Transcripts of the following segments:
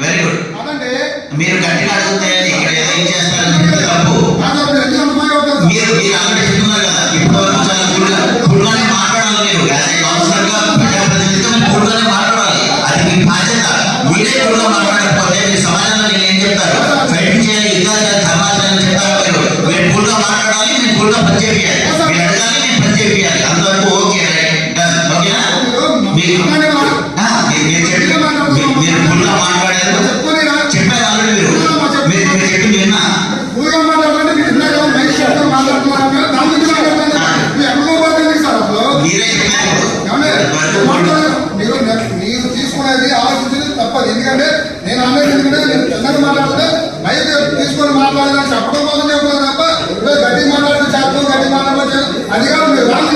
Very good మీరు గట్టిగా అడిగితే ఇక్కడ ఏం చేస్తారని చెప్తే తప్పు మీరు మీరు ఆల్రెడీ చెప్తున్నారు కదా వరకు చాలా కూల్గా కూల్గానే మాట్లాడాలి మీరు. యాజ్ ఏ కౌన్సిలర్గా ప్రజాప్రతినిధితో కూల్గానే మాట్లాడాలి. అది మీ బాధ్యత. మీరే కూల్గా మాట్లాడకపోతే మీ సమాజంలో నేను ఏం చెప్తారు ఫైటింగ్ చేయాలి యుద్ధాలు చేయాలి ధర్మాలు చేయాలని చెప్తారు మీరు? మీరు కూల్గా మాట్లాడాలి నేను కూల్గా పని చేయాలి మీరు అడగాలి నేను పని చేయాలి అంతవరకు ఓకే రైట్ డన్. ఓకేనా? మీరు తప్పదు ఎందుకంటే నేను అనేది ఎందుకంటే నేను చిన్నగా మాట్లాడితే మైక్ తీసుకొని మాట్లాడాలని చెప్పడం కోసం చెప్తున్నాను తప్ప "ఏ, గట్టి మాట్లాడితే చేస్తాం గట్టి మాట్లాడితే అది కాదు మీరు రాదు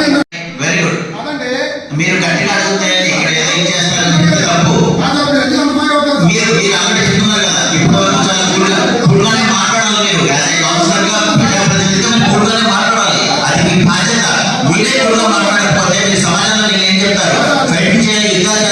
వెరీ గుడ్ అదండి మీరు గట్టిగా అడిగితే ఇక్కడ ఏదో ఏం చేస్తారని చెప్తే తప్పు కాదు అప్పుడు ఎందుకు అంత బాగా అవుతుంది మీరు మీరు ఆల్రెడీ చెప్తున్నారు కదా ఇప్పటి వరకు చాలా కూల్గా కూల్గానే మాట్లాడాలి మీరు. యాజ్ ఏ కౌన్సిలర్గా ప్రజాప్రతినిధితో కూల్గానే మాట్లాడాలి. అది మీ బాధ్యత. మీరే కూల్గా మాట్లాడకపోతే మీ సమాజంలో నేను ఏం చెప్తారు? ఫైటింగ్ చేయాలి యుద్ధాలు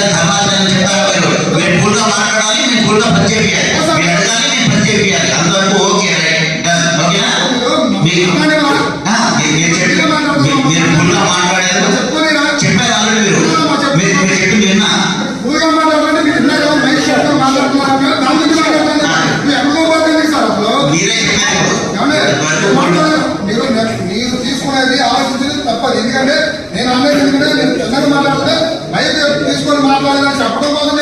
ఎందుకంటే నేను అనేది ఎందుకంటే నేను చిన్నగా మాట్లాడితే బయట తీసుకొని మాట్లాడాలని చెప్పడం కోసం